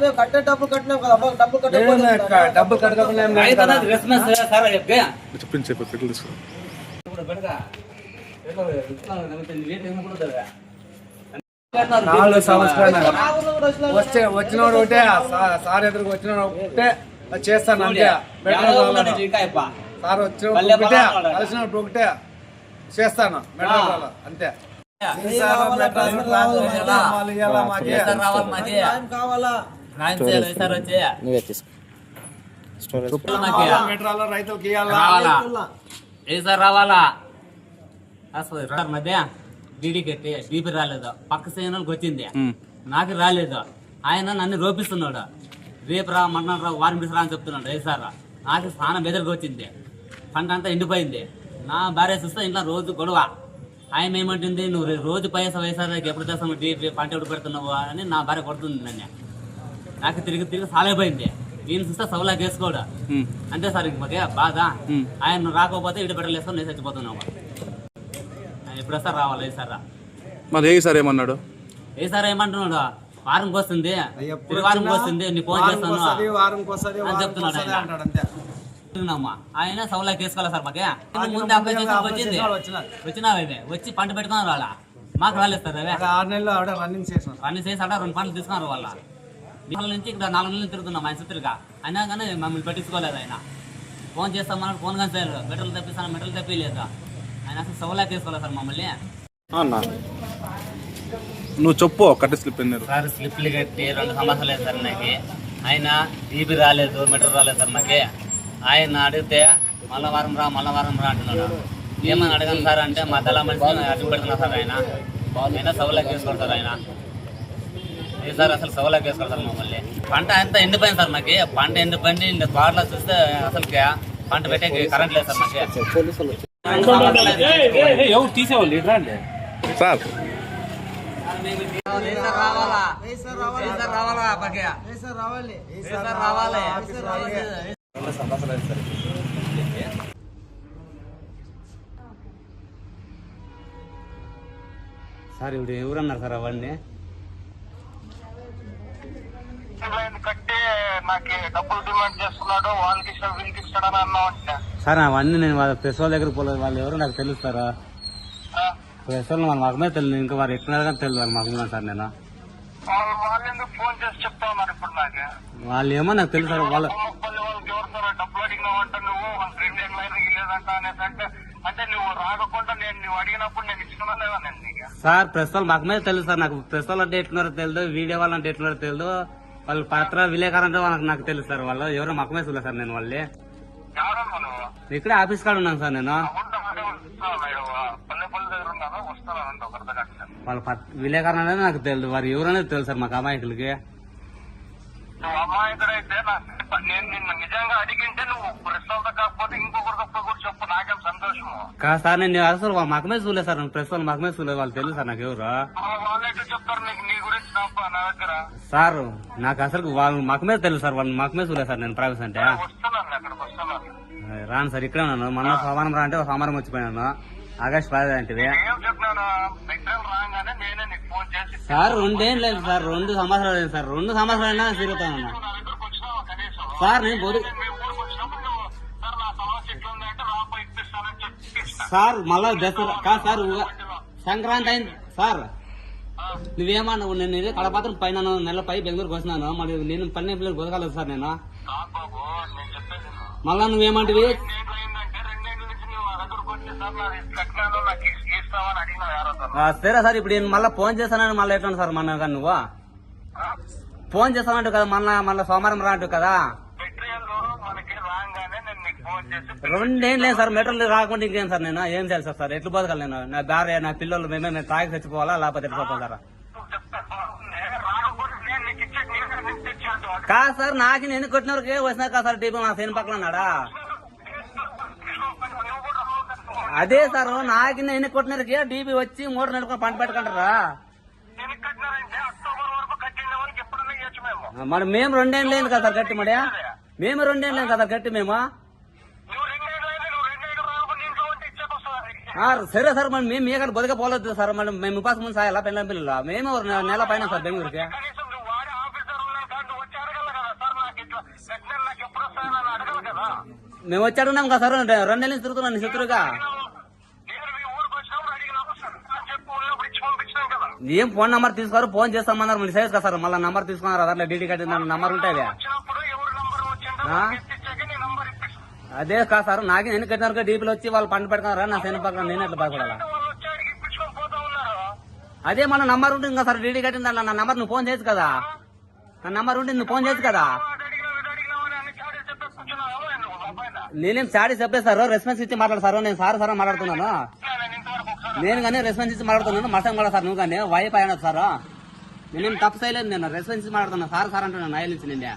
మేము కట్టే కట్టినాం కదా కట్టకుండా నాలుగు సంవత్సరాలు వచ్చినా వచ్చే వచ్చినోడు ఒకటే సార్ ఎదురుకు వచ్చినోడు ఒకటే చేస్తాను అంతే. సార్ వచ్చినప్పుడు మళ్ళీ ఒకటే కలిసినప్పుడు ఒకటే. చేస్తాను. మెట్రో. అంతే. రైతులకు రావాలా. అసలు మధ్య. డీడీ కట్టి బీపీ రాలేదు? పక్క సేనలకు వచ్చింది. నాకు రాలేదు? ఆయన నన్ను రోపిస్తున్నాడు. రేపు రా మన్నాడు రా వారం రా అని చెప్తున్నాడు. ఏ సార్? నాకు స్నానం బెదరికి వచ్చింది. పంట అంతా ఎండిపోయింది. నా భార్య చూస్తే ఇంట్లో రోజు గొడవ. ఆయన ఏమంటుంది నువ్వు రోజు పైసా వయసారికి ఎప్పుడు తెస్తావు? డీపీ పంట ఎప్పుడు పెడుతున్నావు? అని నా భార్య కొడుతుంది నన్ను. నాకు తిరిగి తిరిగి సాలైపోయింది. నేను చూస్తే సవలాకి వేసుకోడు? అంతే సార్ ఇంక మాకే బాధ. ఆయన రాకపోతే ఇటు పెట్టలేస్తాం నేను చచ్చిపోతున్నావు. ఆయన ఎప్పుడు వస్తారు రావాలి? ఏ సార్ మరి ఏ సార్ ఏమన్నాడు? ఏ సార్ ఏమంటున్నాడు? వారంకి వస్తుంది వారంకి వస్తుంది నీ ఫోన్ చేస్తాను. అని చెప్తున్నాడు వస్తది ఆయన. సవలాకి వేసుకోవాలి సార్ మాకే? ముందు అప్లై చేసి వచ్చింది. వాళ్ళు. వచ్చినావు వచ్చి పంట పెట్టుకుని రాలా మాకు రాలేదు సార్ అవే. ఆరు నెలలు ఆవిడ రన్నింగ్ చేసిన అన్ని చేసి అక్కడ రెండు పంటలు తీసుకున్నారు వాళ్ళ. నాలుగు నుంచి ఇక్కడ నాలుగు నెలలు తిరుగుతున్నాం ఆయన చుట్టూరుగా అయినా కానీ మమ్మల్ని పట్టించుకోలేదు ఆయన. ఫోన్ చేస్తామన్నాడు ఫోన్ కానీ సార్ మెటల్ తెప్పిస్తాను మెటల్ తెప్పిలేదు ఆయన అసలు సవలాకి వేసుకోలేదు సార్ మమ్మల్ని? అన్నా నువ్వు చెప్పు కట్టి స్లిప్ సార్ స్లిప్లు కట్టి రెండు సంవత్సరాలు లేదు సార్ నాకు. ఆయన ఈబీ రాలేదు మెట్రో రాలేదు సార్ మాకి. ఆయన అడిగితే మళ్ళా వారం రా మళ్ళా వారం రా అంటున్నాడు. ఏమని అడగను సార్ అంటే మా తల మనిషి అడ్డు పెడుతున్నారు సార్ ఆయన. ఆయన సవలాకి వేసుకుంటారు ఆయన. ఏ సార్ అసలు సవలాకి వేసుకుంటారు మమ్మల్ని? పంట అంతా ఎండిపోయింది సార్ మాకి? పంట ఎండిపోయింది ఇంకా తోటలో చూస్తే అసలు పంట పెట్టే కరెంట్ లేదు సార్ మాకి. తీసేవాళ్ళు సార్ రావాలా? రావాలి? రావాలా? రావాలి? సార్ సార్ ఇప్పుడు ఎవరన్నారు సార్ అవన్నీ? కట్టి డబ్బులు డిమాండ్ చేస్తున్నాడు వాళ్ళకి ఇష్టం వీళ్ళకి ఇస్తాడని అన్నా అంటే సార్ అవన్నీ నేను వాళ్ళ ప్రెస్ వాళ్ళ దగ్గర పోలేదు. వాళ్ళు ఎవరు నాకు తెలుస్తారా ప్రెస్ వాళ్ళు మాకు మాకు తెలియదు. ఇంకా వారు ఎట్లా కానీ తెలియదు మాకు సార్ నేను. వాళ్ళు ఏమో నాకు తెలుసు సార్. వాళ్ళ డబ్బులు అడిగినావంట నువ్వు వాళ్ళ ఫ్రెండ్ ఏం లైన్కి లేదంట అనేసి అంటే అంటే నువ్వు రాకుండా నేను నువ్వు అడిగినప్పుడు నేను ఇచ్చుకున్నా లేదా నేను నీకు? సార్ ప్రెస్ వాళ్ళు మాకు మీద తెలుసు సార్. నాకు ప్రెస్ వాళ్ళు అంటే ఎట్లున్నారో తెలియదు వీడియో వాళ్ళు అంటే ఎట్లున్నారో తెలియదు. వాళ్ళ పాత్ర విలేకరు అంటే వాళ్ళకి నాకు తెలుసు సార్. వాళ్ళు ఎవరో మాకు మీద చూడలేదు సార్ నేను వాళ్ళే? ఇక్కడే ఆఫీస్ కాడ ఉన్నాను సార్ నేను. ఉంటా వాళ్ళ పత్- విలేకరు అనేది నాకు తెలియదు. వారు ఎవరనేది తెలుసు సార్ మాకు అమాయకులకి. నువ్వు అమాయకుడైతే నేను నిన్ను నిజంగా అడిగింటే నువ్వు ప్రశ్నలతో కాకపోతే ఇంకొకరితో కూడా చెప్పు. నాకేం సంతోషము? కాదు సార్ నేను అసలు వాళ్ళ మాకు మీద చూడలేదు సార్. ప్రెస్ వాళ్ళు మాకు మీద చూడలేదు. వాళ్ళు తెలుసు సార్ నాకు ఎవరు. వాళ్ళైతే చెప్తారు నీకు? నీ గురించి నా నా దగ్గర. సార్ నాకు అసలు వాళ్ళు మాకు మీద తెలుసు సార్. వాళ్ళు మాకు మీద చూడలేదు సార్ నేను ప్రైవేస్ అంటే. వస్తున్నాను అక్కడికి వస్తున్నాను. రాను సార్ ఇక్కడే ఉన్నాను. మొన్న సోమవారం రా అంటే ఒక సోమవారం వచ్చిపోయాను. ఆగస్ట్ పది అంటే ఏం ఎగ్జామ్ రాగానే నేనే సార్ రెండేం లేదు సార్ రెండు సంవత్సరాలు లేదు సార్. రెండు సంవత్సరాలైనా అయినా నా దగ్గరకు సార్ నేను బోధి సార్ మళ్ళా దసరా కాదు సార్ సంక్రాంతి అయింది. సార్ నువ్వేమన్నా నేను ఇదే కడపాత్రం పైన నెల పై బెంగళూరుకి వస్తున్నాను. మరి నేను పని పిల్లలు బతకాలేదు సార్ నేను. మళ్ళా నువ్వేమంటివి? సార్? సార్ ఇప్పుడు నేను మళ్ళీ ఫోన్ చేస్తానని మళ్ళీ ఎట్లా సార్ కానీ నువ్వు? ఫోన్ చేస్తానంటు కదా మళ్ళా మళ్ళీ సోమవారం రా అంటావు కదా రెండేం లేదు సార్ మెట్రోలు రాకుండా ఇంకేం సార్ నేను? ఏం చేయాలి సార్ సార్? ఎట్లు బతకాలి నేను? నా భార్య నా పిల్లలు మేమే నేను తాగి చచ్చిపోవాలా లేకపోతే ఎట్లా కాదు సార్ నాకు నేను కొట్టిన వరకే వచ్చినా కదా సార్ టీపీ మా సేన పక్కన ఉన్నాడా? అదే సార్ నాకు నేను కొట్టినరికి డీబీ వచ్చి మూడు నడుకొని పంట పెట్టుకుంటారా? మరి మేము రెండేం లేదు కదా సార్ గట్టి మడియా మేము రెండేం లేదు కదా గట్టి మేము? సరే సార్ మరి మేము మీకంటే బతిక పోలేదు సార్ మరి మేము ఉపాసం ముందు సాయాలా పెళ్ళం పిల్లలు? మేము నెల పైన సార్ బెంగళూరుకి. మేము వచ్చి అడుగున్నాం కదా సార్ రెండు నెలల తిరుగుతున్నాను శత్రుగా నేను మీ ఊరికి వచ్చినప్పుడు అడిగినప్పుడు సార్ అని చెప్పి ఉన్నప్పుడు ఇచ్చి పంపించినాం కదా ఏం ఫోన్ నంబర్ తీసుకోరు ఫోన్ చేస్తామన్నారు మీరు సేస్ కదా సార్ మళ్ళీ నంబర్ తీసుకున్నారు అట్లా డీడీ కట్టిన నంబర్ ఉంటాయి అదే కాదు సార్ నాకు నేను కట్టినారు డీపీలు వచ్చి వాళ్ళు పంట పెట్టుకున్నారా నా శని పక్కన నేను ఎట్లా బాధపడాలా? అదే మన నంబర్ ఉంటుంది కదా సార్ డీడీ కట్టిన దాంట్లో నా నంబర్ నువ్వు ఫోన్ చేయొచ్చు కదా? నా నంబర్ ఉంటుంది నువ్వు ఫోన్ చేయొచ్చు కదా? నేనేం చాడీ చెప్పలేదు సార్ రెస్పాన్స్ ఇచ్చి మాట్లాడు సార్ నేను సార్ సార్ మాట్లాడుతున్నాను. నేను కానీ రెస్పాన్స్ ఇచ్చి మాట్లాడుతున్నాను. మసం కూడా సార్ నువ్వు కానీ వైఫ్ అయినా సార్. నేనేం తప్పు చేయలేదు నేను రెస్పాన్స్ ఇచ్చి మాట్లాడుతున్నా. సార్ సార్ అంటున్నాను నాయలు నుంచి నిండా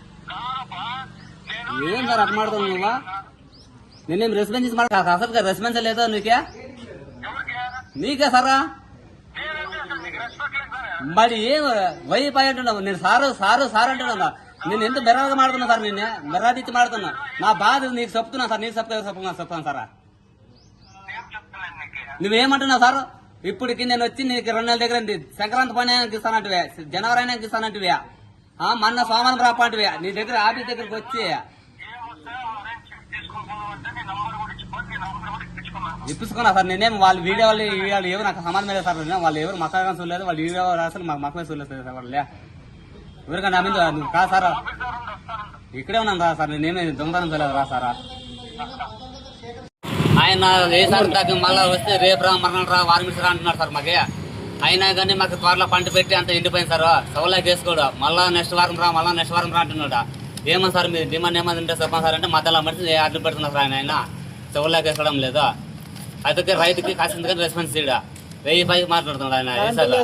ఏం సార్ అట్లా మాట్లాడుతున్నావు నువ్వు? నేనేం రెస్పాన్స్ ఇచ్చి మాట్లాడు అసలు రెస్పాన్స్ లేదో నీకే? నీకే సారా? మరి ఏం వైఫ్ అయి అంటున్నావు? నేను సారు సారు సార్ అంటున్నా నేను ఎంత బెర్రగా మాడుతున్నా సార్ నేను బెరాది ఇచ్చి మాడుతున్నా నా బాధ నీకు చెప్తున్నా సార్. నీకు చెప్తా చెప్పు చెప్తాను సారా. నువ్వేమంటున్నావు సార్? ఇప్పటికి నేను వచ్చి నీకు రెండు నెలల దగ్గర సంక్రాంతి పని ఇస్తానంటివే. జనవరి అయినా ఇస్తానంటివే. ఆ మొన్న సోమవారం రాపంటివే. నీ దగ్గర ఆఫీస్ దగ్గరకు వచ్చి. ఇప్పించుకున్నా సార్ నేనేం వాళ్ళ వీడియో వాళ్ళు వీడియో వాళ్ళు ఎవరు నాకు సమానం లేదు సార్. వాళ్ళు ఎవరు మసాగా చూడలేదు వాళ్ళు వీడియో అసలు మాకు మక్కమే చూడలేదు సార్ వాళ్ళే ఎవరికన్నా నా మీద నువ్వు ఇక్కడే ఉన్నాను రా సార్ నేనేమి దొంగతనం చూడలేదు రా సారా. ఆయన వేసారు దాకా మళ్ళీ వస్తే రేపు రా మరణం రా వారం రా అంటున్నారు సార్ మాకి. అయినా కానీ మాకు త్వరలో పంట పెట్టి అంత ఎండిపోయింది సార్. సౌలాకి వేసుకోడు. మళ్ళా నెక్స్ట్ వారం రా మళ్ళా నెక్స్ట్ వారం రా అంటున్నాడు. ఏమో సార్ మీరు డిమాండ్ ఏమో ఉంటే చెప్పండి సార్ అంటే మధ్యలో మనిషి అడ్డు పెడుతున్నారు సార్ ఆయన ఆయన సౌలాకి వేసుకోవడం లేదు? అయితే రైతుకి కాసింది రెస్పాన్స్ చేయడా. వెయ్యి పైకి మాట్లాడుతున్నాడు ఆయన. అసలు.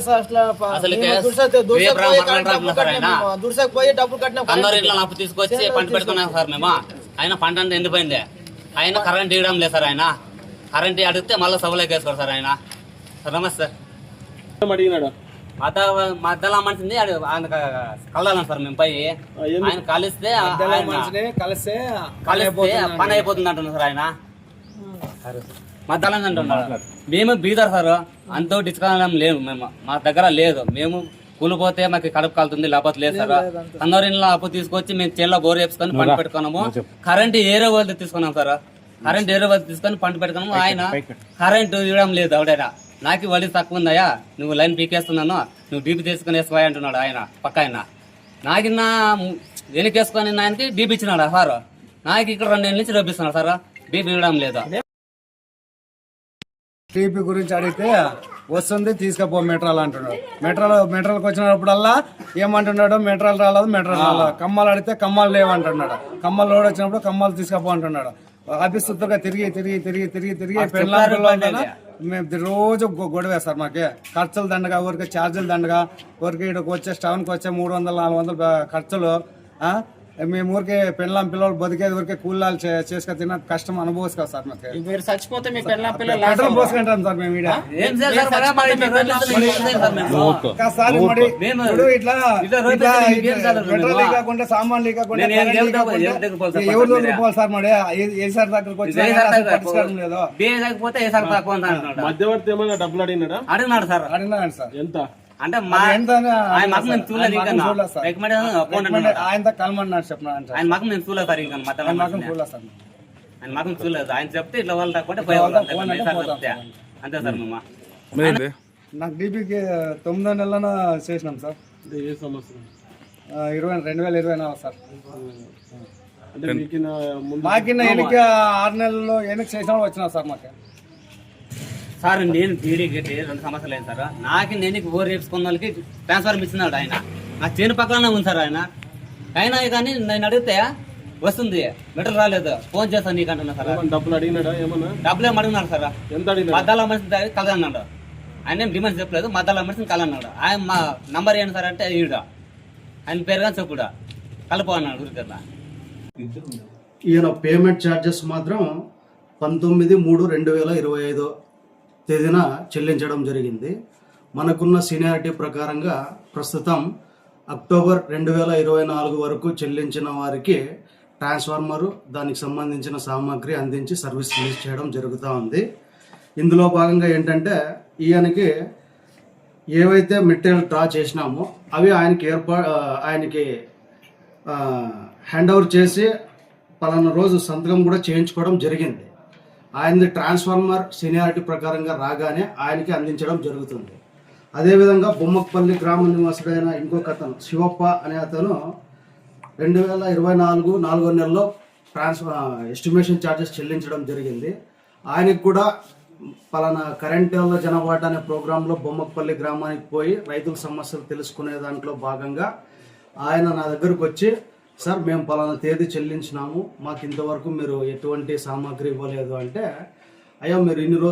అందరు ఇట్లా అప్పు తీసుకొచ్చి పంట పెట్టుకున్నాం సార్ మేము. ఆయన పంట అంతా ఎండిపోయింది. ఆయన కరెంట్ ఇవ్వడం లేదు సార్ ఆయన. కరెంట్ అడిగితే మళ్ళీ సభలోకి వేసుకోరు సార్ ఆయన. సార్ నమస్తే. అడిగినాడు? మత మధ్యలో మనిషిని ఆయన కలదాలం సార్ మేము పై ఆయన కలిస్తే కలిస్తే కలిస్తే పని అయిపోతుంది అంటున్నారు సార్ ఆయన. మధ్యలో అంటున్నారు మేము బీదర్ సార్ అంతో డిస్కౌంట్ లేవు మేము. మా దగ్గర లేదు. మేము కూలిపోతే మాకు కడుపు కాలుతుంది లేకపోతే లేదు సార్. అందరి ఇంట్లో అప్పు తీసుకొచ్చి మేము చేలో బోర్ వేసుకొని పంట పెట్టుకున్నాము. కరెంట్ ఏరే వాళ్ళు తీసుకున్నాం సార్. కరెంట్ ఏరే వాళ్ళు తీసుకొని పంట పెట్టుకున్నాము. ఆయన కరెంట్ ఇవ్వడం లేదు ఎవడైనా. నాకు వడ్డీ తక్కువ ఉందయ్యా. నువ్వు లైన్ పీకేస్తున్నాను. నువ్వు డీపీ తీసుకుని వేసుకోవాలి అంటున్నాడు ఆయన పక్క ఆయన. నాకిన్న వెనకేసుకొని ఆయనకి డీపీ ఇచ్చినాడు సార్? నాకు ఇక్కడ రెండు నెలల నుంచి రప్పిస్తున్నాడు సార్. డీపీ ఇవ్వడం లేదు. టీపీ గురించి అడిగితే వస్తుంది తీసుకపో మెట్రాల్ అంటున్నాడు. మెట్రాల్ మెట్రాల్కి వచ్చినప్పుడల్లా ఏమంటున్నాడు మెట్రాల్ రాలేదు మెట్రాల్ రాలేదు. కమ్మలు అడిగితే కమ్మలు లేవు అంటున్నాడు కమ్మలు లోడ్ వచ్చినప్పుడు కమ్మలు తీసుకపో అంటున్నాడు. ఆఫీస్ తిరిగి తిరిగి తిరిగి తిరిగి తిరిగి పెళ్ళాం పిల్లలతోనే మేము రోజు గొడవ సార్ మాకి. ఖర్చులు దండగా ఊరికి ఛార్జీలు దండగా ఊరికి ఇక్కడికి వచ్చే స్టవ్కి వచ్చే మూడు వందలు నాలుగు వందలు ఖర్చులు? మేము ఊరికే పెళ్ళాం పిల్లలు బతికేది ఊరికే కూలాలు చేసుకొని తిన్న. కష్టం అనుభవిస్తాం సార్ మాకు. మీరు చచ్చిపోతే మీ పిల్ల పిల్లలు పెట్రోల్ పోసుకుంటాం సార్ మేము ఇట్లా పెట్రోల్? లేకుండా సామాన్లు సార్ ఎవరి పోవాలి సార్ మరి? ఏ- సార్ దగ్గరికి అంటున్నాడు. మధ్యవర్తి ఏమైనా డబ్బులు అడిగినాడా? అడిగినాడు సార్. అడిగినాను సార్. ఎంత? అంటే మా ఆయన మగం మేము సార్. చూడలేదు ఆయన ఇంకా. రికమెండ్ చెప్పిన అంటే. ఆయన మగం మేము చూడలేదు సార్ ఇంకా ఆయన మనిషిని. చూడలేదు సార్. ఆయన మగం చూడలేదు. ఆయన చెప్తే ఇట్లా వాళ్ళు తక్కువ పోయేవాళ్ళు అంతే సార్. మేము. నాకు డీపీకి తొమ్మిదో నెలన చేసినాం సార్. ఏ సంవత్సరం? ఇరవై రెండు వేల ఇరవై నాలుగు సార్. అంటే మీకు నా ముందు మాకిన్న ఎన్నిక ఆరు నెలల్లో ఎన్నిక చేసిన వచ్చినా సార్ మాకు. సార్ నేను టీడీ గట్టి రెండు సంవత్సరాలు అయింది సార్. నాకు నేను ఓర్ వేసుకున్న వాళ్ళకి ట్రాన్స్ఫర్ ఇచ్చినాడు ఆయన. నా చేను పక్కనే ఉంది సార్ ఆయన. అయినా కానీ నేను అడిగితే వస్తుంది. మెటల్ రాలేదు. ఫోన్ చేస్తాను నీకు అంటున్నా సార్ డబ్బులు అడిగినాడా? ఏమన్నా? డబ్బులు ఏం అడిగినాడు సార్. ఎంత అడిగినాడు? మధ్యలో మనిషి కలదన్నాడు ఆయన ఏం డిమాండ్ చెప్పలేదు. మధ్యలో మనిషిని కలన్నాడు ఆయన మా నంబర్ ఏంటి సార్ అంటే ఈడ. ఆయన పేరు కానీ చెప్పుడా కలుపు అన్నాడు ఊరికల్లా ఈయన పేమెంట్ ఛార్జెస్ మాత్రం పంతొమ్మిది మూడు రెండు వేల ఇరవై ఐదో తేదీన చెల్లించడం జరిగింది. మనకున్న సీనియారిటీ ప్రకారంగా ప్రస్తుతం అక్టోబర్ రెండు వేల ఇరవై నాలుగు వరకు చెల్లించిన వారికి ట్రాన్స్ఫార్మరు దానికి సంబంధించిన సామాగ్రి అందించి సర్వీస్ రిలీజ్ చేయడం జరుగుతూ ఉంది. ఇందులో భాగంగా ఏంటంటే ఈయనకి ఏవైతే మెటీరియల్ డ్రా చేసినామో అవి ఆయనకి ఏర్పా ఆయనకి హ్యాండ్ ఓవర్ చేసి పలానా రోజు సంతకం కూడా చేయించుకోవడం జరిగింది. ఆయనది ట్రాన్స్ఫార్మర్ సీనియారిటీ ప్రకారంగా రాగానే ఆయనకి అందించడం జరుగుతుంది. అదేవిధంగా బొమ్మకపల్లి గ్రామ నివాసుడైన ఇంకొక అతను శివప్ప అనే అతను రెండు వేల ఇరవై నాలుగు నాలుగో నెలలో ట్రాన్స్ఫర్ ఎస్టిమేషన్ ఛార్జెస్ చెల్లించడం జరిగింది. ఆయనకు కూడా పలానా కరెంటు జనవాట అనే ప్రోగ్రాంలో బొమ్మకపల్లి గ్రామానికి పోయి రైతుల సమస్యలు తెలుసుకునే దాంట్లో భాగంగా ఆయన నా దగ్గరకు వచ్చి సార్ మేము పలానా తేదీ చెల్లించినాము. మాకు ఇంతవరకు మీరు ఎటువంటి సామాగ్రి ఇవ్వలేదు అంటే అయ్యా మీరు ఇన్ని రోజులు